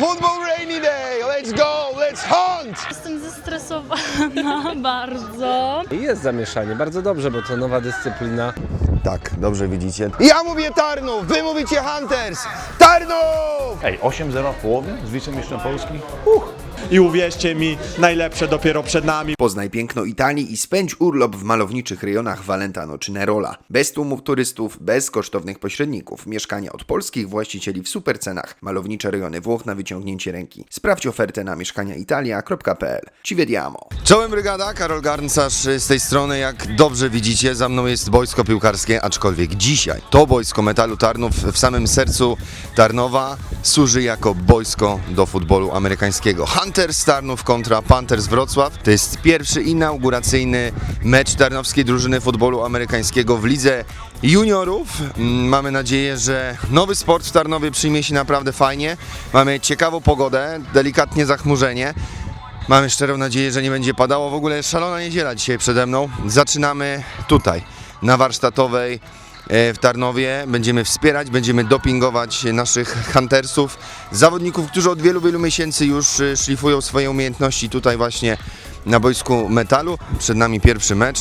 Football rainy day! Let's go! Let's hunt! Jestem zestresowana bardzo. Jest zamieszanie, bardzo dobrze, bo to nowa dyscyplina. Tak, dobrze widzicie. Ja mówię Tarnów, wy mówicie Hunters! Tarnów! Ej, 8-0 w połowie z wicemistrzem Polski? I uwierzcie mi, najlepsze dopiero przed nami. Poznaj piękno Italii i spędź urlop w malowniczych rejonach Valentano czy Nerola. Bez tłumów turystów, bez kosztownych pośredników. Mieszkania od polskich właścicieli w super cenach. Malownicze rejony Włoch na wyciągnięcie ręki. Sprawdź ofertę na mieszkaniaitalia.pl. Ci vediamo. Czołem brygada, Karol Garncarz z tej strony. Jak dobrze widzicie, za mną jest boisko piłkarskie, aczkolwiek dzisiaj to boisko Metalu Tarnów w samym sercu Tarnowa służy jako boisko do futbolu amerykańskiego. Hunters Tarnów kontra Panthers Wrocław. To jest pierwszy inauguracyjny mecz tarnowskiej drużyny futbolu amerykańskiego w lidze juniorów. Mm, Mamy nadzieję, że nowy sport w Tarnowie przyjmie się naprawdę fajnie. Mamy ciekawą pogodę, delikatnie zachmurzenie. Mamy szczerą nadzieję, że nie będzie padało. W ogóle szalona niedziela dzisiaj przede mną. Zaczynamy tutaj, na warsztatowej w Tarnowie. Będziemy wspierać, będziemy dopingować naszych huntersów, zawodników, którzy od wielu, wielu miesięcy już e, szlifują swoje umiejętności tutaj właśnie na boisku metalu. Przed nami pierwszy mecz.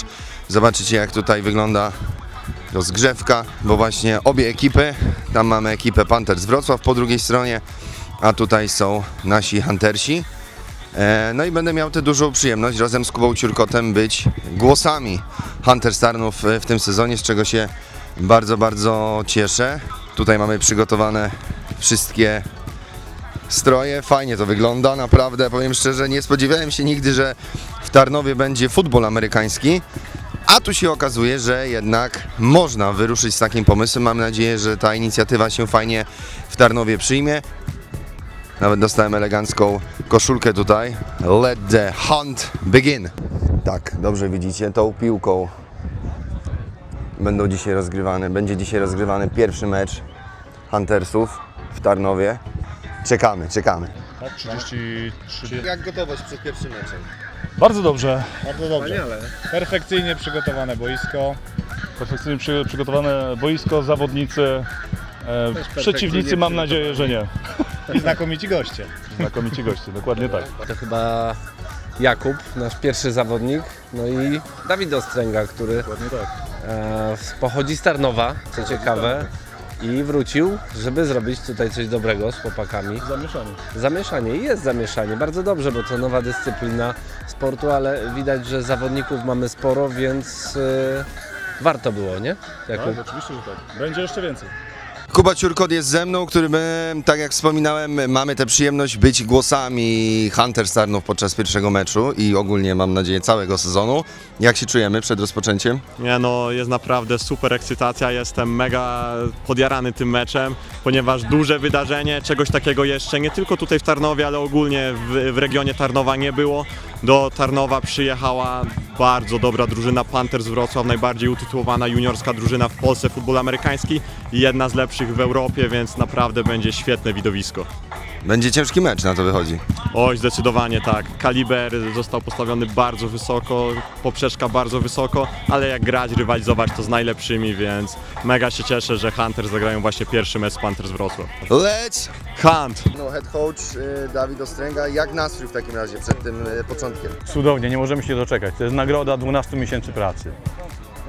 Zobaczycie jak tutaj wygląda rozgrzewka, bo właśnie obie ekipy, tam mamy ekipę Panthers Wrocław po drugiej stronie, a tutaj są nasi huntersi. E, No i będę miał tę dużą przyjemność razem z Kubą Ciurkotem być głosami Hunter Starnów w tym sezonie, z czego się bardzo, bardzo cieszę. Tutaj mamy przygotowane wszystkie stroje, fajnie to wygląda, naprawdę powiem szczerze, nie spodziewałem się nigdy, że w Tarnowie będzie futbol amerykański. A tu się okazuje, że jednak można wyruszyć z takim pomysłem. Mam nadzieję, że ta inicjatywa się fajnie w Tarnowie przyjmie. Nawet dostałem elegancką koszulkę tutaj. Let the hunt begin. Tak, dobrze widzicie, tą piłką będą dzisiaj rozgrywane, będzie dzisiaj rozgrywany pierwszy mecz Huntersów w Tarnowie. Czekamy, czekamy. Tak, 33. Jak gotowość przed pierwszym meczem? Bardzo dobrze. Bardzo dobrze. Perfekcyjnie przygotowane boisko. Perfekcyjnie przy, przygotowane boisko, zawodnicy. E, przeciwnicy mam nadzieję, że nie. I znakomici goście. Znakomici goście, dokładnie tak. To chyba Jakub, nasz pierwszy zawodnik, no i Dawid Ostręga, który Dokładnie tak. E, pochodzi z Tarnowa, co ciekawe, i wrócił, żeby zrobić tutaj coś dobrego z chłopakami. Zamieszanie. Zamieszanie i jest zamieszanie, bardzo dobrze, bo to nowa dyscyplina sportu, ale widać, że zawodników mamy sporo, więc e, warto było, nie? Jakub? Tak, oczywiście, że tak. Będzie jeszcze więcej. Kuba Ciurkot jest ze mną, który my, tak jak wspominałem, mamy tę przyjemność być głosami Hunter Starnów podczas pierwszego meczu i ogólnie mam nadzieję całego sezonu. Jak się czujemy przed rozpoczęciem? Nie no, jest naprawdę super ekscytacja, jestem mega podjarany tym meczem, ponieważ duże wydarzenie, czegoś takiego jeszcze nie tylko tutaj w Tarnowie, ale ogólnie w, w regionie Tarnowa nie było. Do Tarnowa przyjechała bardzo dobra drużyna Panthers Wrocław, najbardziej utytułowana juniorska drużyna w Polsce futbol amerykański i jedna z lepszych w Europie, więc naprawdę będzie świetne widowisko. Będzie ciężki mecz, na to wychodzi. Oj, zdecydowanie tak. Kaliber został postawiony bardzo wysoko, poprzeczka bardzo wysoko, ale jak grać, rywalizować to z najlepszymi, więc mega się cieszę, że Hunters zagrają właśnie pierwszy mecz z Panthers Wrocław. Let's! Hunt! No, head coach Dawid Ostręga, jak nastrój w takim razie przed tym początkiem? Cudownie, nie możemy się doczekać. To jest nagroda 12 miesięcy pracy.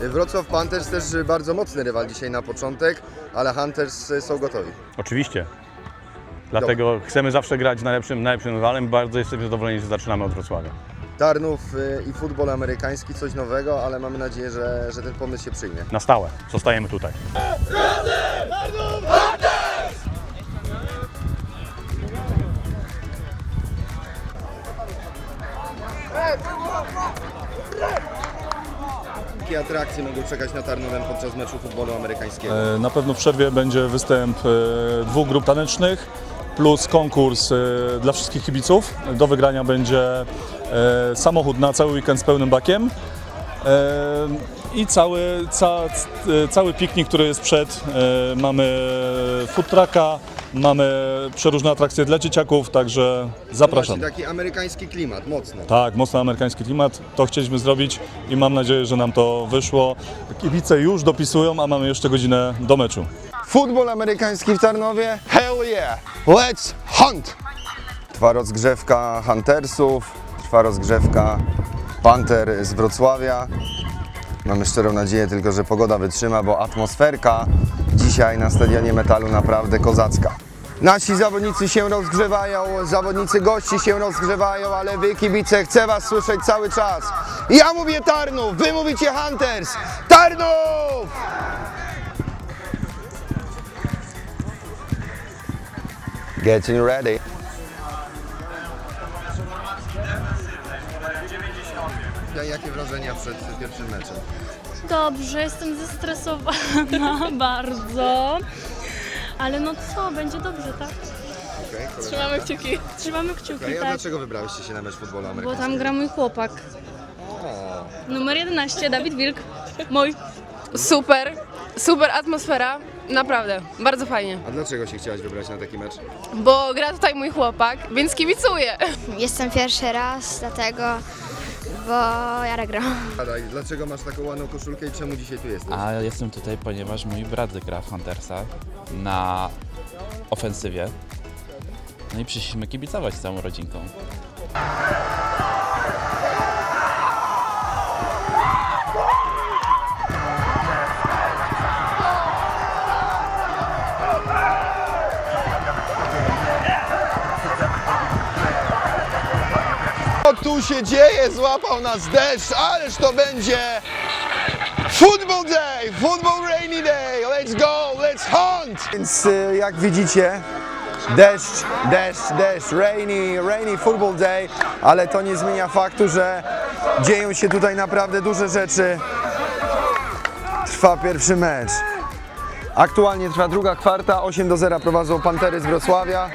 Wrocław Panthers też bardzo mocny rywal dzisiaj na początek, ale Hunters są gotowi. Oczywiście. Dlatego chcemy zawsze grać najlepszym, najlepszym rywalem. Bardzo jesteśmy zadowoleni, że zaczynamy od Wrocławia. Tarnów y, i futbol amerykański, coś nowego, ale mamy nadzieję, że, że ten pomysł się przyjmie. Na stałe. Zostajemy tutaj. Jakie atrakcje mogą czekać na Tarnowem podczas meczu futbolu amerykańskiego? E, Na pewno w przerwie będzie występ e, dwóch grup tanecznych plus konkurs e, dla wszystkich kibiców. Do wygrania będzie e, samochód na cały weekend z pełnym bakiem. E, I cały, ca, cały piknik, który jest przed, mamy food trucka, mamy przeróżne atrakcje dla dzieciaków, także zapraszam. Właśnie taki amerykański klimat, mocno. Tak, mocno amerykański klimat. To chcieliśmy zrobić i mam nadzieję, że nam to wyszło. Kibice już dopisują, a mamy jeszcze godzinę do meczu. Futbol amerykański w Tarnowie? Hell yeah! Let's hunt! Trwa rozgrzewka Huntersów, trwa rozgrzewka Panther z Wrocławia. Mamy szczerą nadzieję tylko, że pogoda wytrzyma, bo atmosferka dzisiaj na Stadionie Metalu naprawdę kozacka. Nasi zawodnicy się rozgrzewają, zawodnicy gości się rozgrzewają, ale wy kibice, chcę was słyszeć cały czas. Ja mówię Tarnów, wy mówicie Hunters. Tarnów! Getting ready. Jakie wrażenia przed pierwszym meczem? Dobrze, jestem zestresowana bardzo. Ale no co, będzie dobrze, tak? Trzymamy kciuki. Trzymamy kciuki, Okay, a tak? dlaczego wybrałyście się na mecz futbolu Bo amerykańskiego? tam gra mój chłopak. Numer 11, Dawid Wilk. Mój. Super, super atmosfera. Naprawdę, bardzo fajnie. A dlaczego się chciałaś wybrać na taki mecz? Bo gra tutaj mój chłopak, więc kibicuję. Jestem pierwszy raz, dlatego, bo ja gram. Adaj, dlaczego masz taką ładną koszulkę i czemu dzisiaj tu jesteś? A jestem tutaj, ponieważ mój brat gra w Huntersa na ofensywie. No i przyszliśmy kibicować z całą rodzinką. Tu się dzieje? Złapał nas deszcz, ależ to będzie Football Day, Football Rainy Day, let's go, let's hunt! Więc y, jak widzicie, deszcz, deszcz, deszcz, rainy, rainy Football Day, ale to nie zmienia faktu, że dzieją się tutaj naprawdę duże rzeczy. Trwa pierwszy mecz. Aktualnie trwa druga kwarta, 8 do 0 prowadzą Pantery z Wrocławia.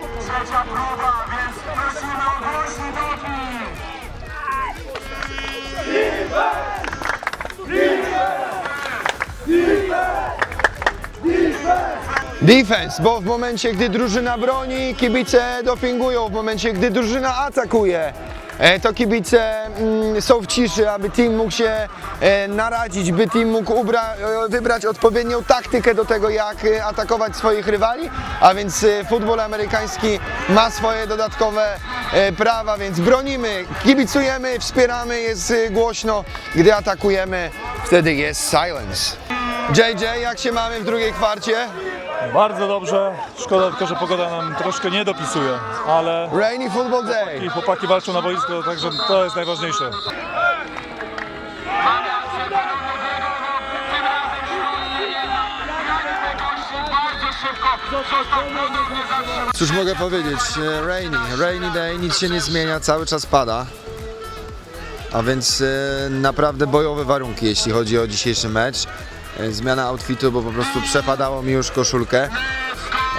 Defense, bo w momencie, gdy drużyna broni, kibice dopingują. W momencie, gdy drużyna atakuje, to kibice mm, są w ciszy, aby team mógł się e, naradzić, by team mógł e, wybrać odpowiednią taktykę do tego, jak e, atakować swoich rywali. A więc e, futbol amerykański ma swoje dodatkowe e, prawa, więc bronimy, kibicujemy, wspieramy, jest e, głośno. Gdy atakujemy, wtedy jest silence. JJ, jak się mamy w drugiej kwarcie? Bardzo dobrze. Szkoda tylko, że pogoda nam troszkę nie dopisuje, ale Rainy Football Day. i chłopaki walczą na boisku, także to jest najważniejsze. Cóż mogę powiedzieć, e, rainy, rainy day, nic się nie zmienia, cały czas pada. A więc e, naprawdę bojowe warunki, jeśli chodzi o dzisiejszy mecz. E, zmiana outfitu, bo po prostu przepadało mi już koszulkę.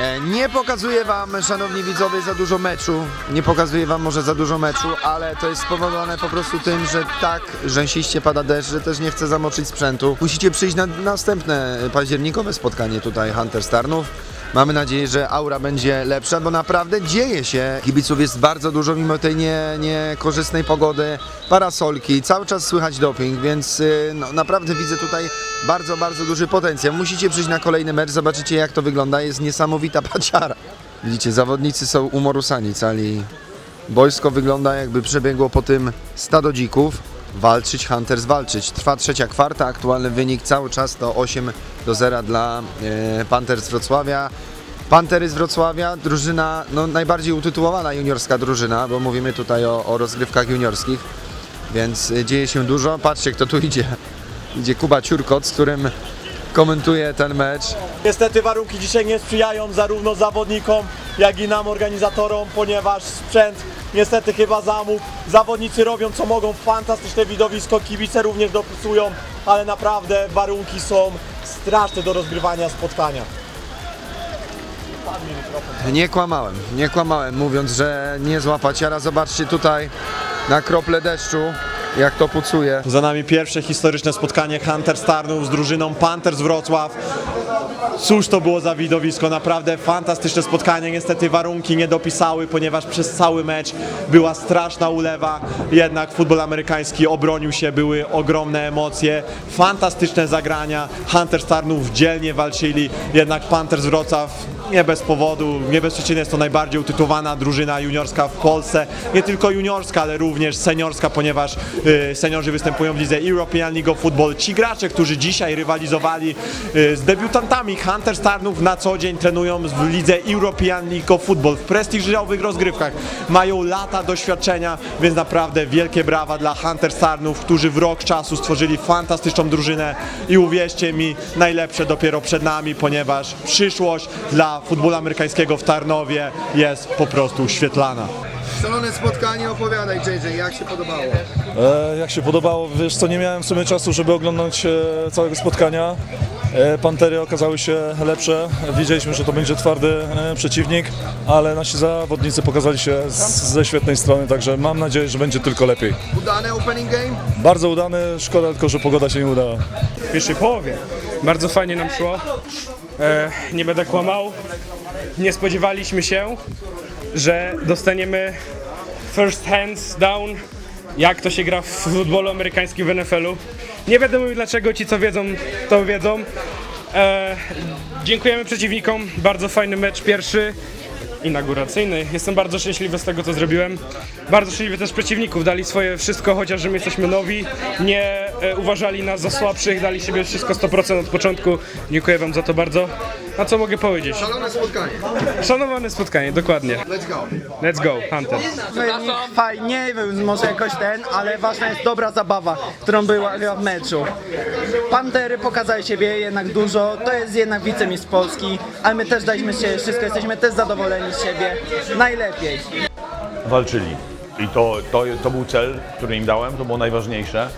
E, nie pokazuję wam, szanowni widzowie, za dużo meczu. Nie pokazuję wam może za dużo meczu, ale to jest spowodowane po prostu tym, że tak rzęsiście pada deszcz, że też nie chcę zamoczyć sprzętu. Musicie przyjść na następne październikowe spotkanie tutaj Hunter Starnów. Mamy nadzieję, że aura będzie lepsza, bo naprawdę dzieje się. Kibiców jest bardzo dużo mimo tej nie- niekorzystnej pogody, parasolki, cały czas słychać doping, więc y, no, naprawdę widzę tutaj bardzo, bardzo duży potencjał. Musicie przyjść na kolejny mecz, zobaczycie jak to wygląda, jest niesamowita paciara. Widzicie, zawodnicy są umorusani cali. Boisko wygląda jakby przebiegło po tym stado dzików. Walczyć, Hunters walczyć. Trwa trzecia kwarta, aktualny wynik cały czas to 8 do 0 dla e, Panthers Wrocławia. Pantery z Wrocławia, drużyna no, najbardziej utytułowana juniorska drużyna, bo mówimy tutaj o, o rozgrywkach juniorskich, więc e, dzieje się dużo. Patrzcie kto tu idzie. Idzie Kuba Ciurkot, z którym komentuje ten mecz. Niestety warunki dzisiaj nie sprzyjają zarówno zawodnikom, jak i nam organizatorom, ponieważ sprzęt niestety chyba zamógł. Zawodnicy robią co mogą, fantastyczne widowisko, kibice również dopisują, ale naprawdę warunki są straszne do rozgrywania spotkania. Nie kłamałem, nie kłamałem mówiąc, że nie zła ciara. Zobaczcie tutaj na krople deszczu, jak to pucuje. Za nami pierwsze historyczne spotkanie Hunter Starnów z drużyną Panthers Wrocław. Cóż to było za widowisko, naprawdę fantastyczne spotkanie. Niestety warunki nie dopisały, ponieważ przez cały mecz była straszna ulewa. Jednak futbol amerykański obronił się, były ogromne emocje, fantastyczne zagrania. Hunter Starnów dzielnie walczyli, jednak Panthers Wrocław nie bez powodu, nie bez przyczyny jest to najbardziej utytułowana drużyna juniorska w Polsce. Nie tylko juniorska, ale również seniorska, ponieważ y, seniorzy występują w lidze European League of Football. Ci gracze, którzy dzisiaj rywalizowali y, z debiutantami Hunter Starnów na co dzień trenują w lidze European League of Football w prestiżowych rozgrywkach. Mają lata doświadczenia, więc naprawdę wielkie brawa dla Hunter Starnów, którzy w rok czasu stworzyli fantastyczną drużynę i uwierzcie mi, najlepsze dopiero przed nami, ponieważ przyszłość dla futbolu amerykańskiego w Tarnowie jest po prostu świetlana. Szalone spotkanie, opowiadaj JJ, jak się podobało? E, jak się podobało, wiesz co, nie miałem w sumie czasu, żeby oglądać e, całego spotkania. E, Pantery okazały się lepsze, wiedzieliśmy, że to będzie twardy e, przeciwnik, ale nasi zawodnicy pokazali się z, ze świetnej strony, także mam nadzieję, że będzie tylko lepiej. Udane opening game? Bardzo udany, szkoda tylko, że pogoda się nie udała. w pierwszej połowie. Bardzo fajnie nam szło. E, nie będę kłamał. Nie spodziewaliśmy się, że dostaniemy first hands down, jak to się gra w futbolu amerykańskim w NFL-u. Nie będę mówił dlaczego, ci co wiedzą, to wiedzą. E, dziękujemy przeciwnikom, bardzo fajny mecz pierwszy, inauguracyjny. Jestem bardzo szczęśliwy z tego, co zrobiłem. Bardzo szczęśliwy też przeciwników, dali swoje wszystko, chociaż my jesteśmy nowi, nie e, uważali nas za słabszych, dali siebie wszystko 100% od początku. Dziękuję wam za to bardzo. A co mogę powiedzieć? Szalone spotkanie. Szanowane spotkanie, dokładnie. Let's go. Let's go, Hunter. Fajnie, może jakoś ten, ale ważna jest dobra zabawa, którą była w meczu. Pantery pokazały siebie jednak dużo, to jest jednak wicemistrz Polski, ale my też daliśmy się wszystko, jesteśmy też zadowoleni z siebie, najlepiej. Walczyli. I to, to, to był cel, który im dałem, to było najważniejsze.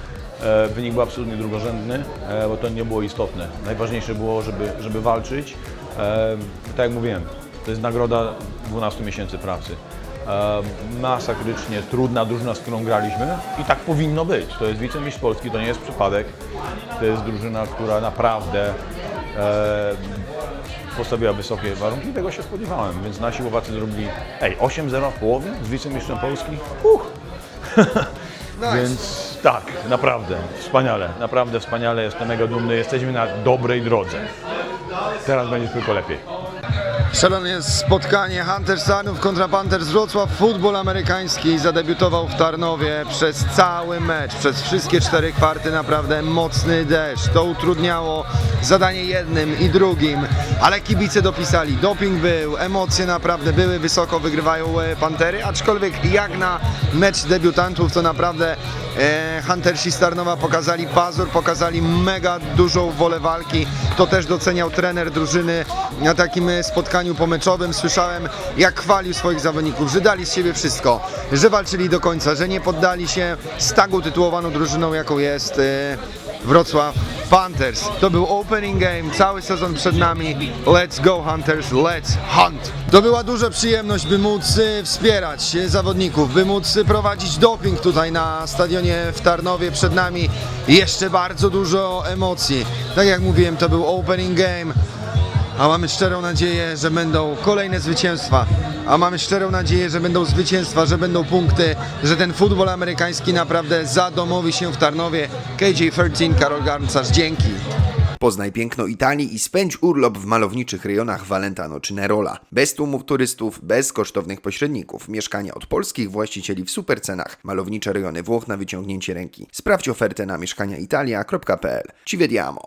E, Wynik był absolutnie drugorzędny, e, bo to nie było istotne. Najważniejsze było, żeby, żeby walczyć. E, Tak jak mówiłem, to jest nagroda 12 miesięcy pracy. Masakrycznie trudna drużyna, z którą graliśmy i tak powinno być. To jest wicemistrz Polski, to nie jest przypadek. To jest drużyna, która naprawdę postawiła wysokie warunki, tego się spodziewałem, więc nasi łowacy zrobili, ej, 8-0 w połowie z wicemistrzem Polski? Uch. Więc tak, naprawdę, wspaniale, naprawdę wspaniale, jestem mega dumny, jesteśmy na dobrej drodze. Teraz będzie tylko lepiej. Szalone spotkanie Hunter Stanów kontra Panthers Wrocław. Futbol amerykański zadebiutował w Tarnowie przez cały mecz, przez wszystkie cztery kwarty. Naprawdę mocny deszcz. To utrudniało zadanie jednym i drugim, ale kibice dopisali. Doping był, emocje naprawdę były wysoko, wygrywają e, Pantery, aczkolwiek jak na mecz debiutantów to naprawdę Huntersi z Tarnowa pokazali pazur, pokazali mega dużą wolę walki. To też doceniał trener drużyny na takim e, spotkaniu pomeczowym. Słyszałem, jak chwalił swoich zawodników, że dali z siebie wszystko, że walczyli do końca, że nie poddali się z tak utytułowaną drużyną, jaką jest e, Wrocław Panthers. To był opening game, cały sezon przed nami. Let's go Hunters, let's hunt. To była duża przyjemność, by móc e, wspierać e, zawodników, by móc e, prowadzić doping tutaj na stadionie w Tarnowie przed nami. Jeszcze bardzo dużo emocji. Tak jak mówiłem, to był opening game. A mamy szczerą nadzieję, że będą kolejne zwycięstwa. A mamy szczerą nadzieję, że będą zwycięstwa, że będą punkty, że ten futbol amerykański naprawdę zadomowi się w Tarnowie. KJ13, Karol Garncarz, dzięki. Poznaj piękno Italii i spędź urlop w malowniczych rejonach Valentano czy Nerola. Bez tłumów turystów, bez kosztownych pośredników. Mieszkania od polskich właścicieli w supercenach. Malownicze rejony Włoch na wyciągnięcie ręki. Sprawdź ofertę na mieszkaniaitalia.pl. Ci vediamo!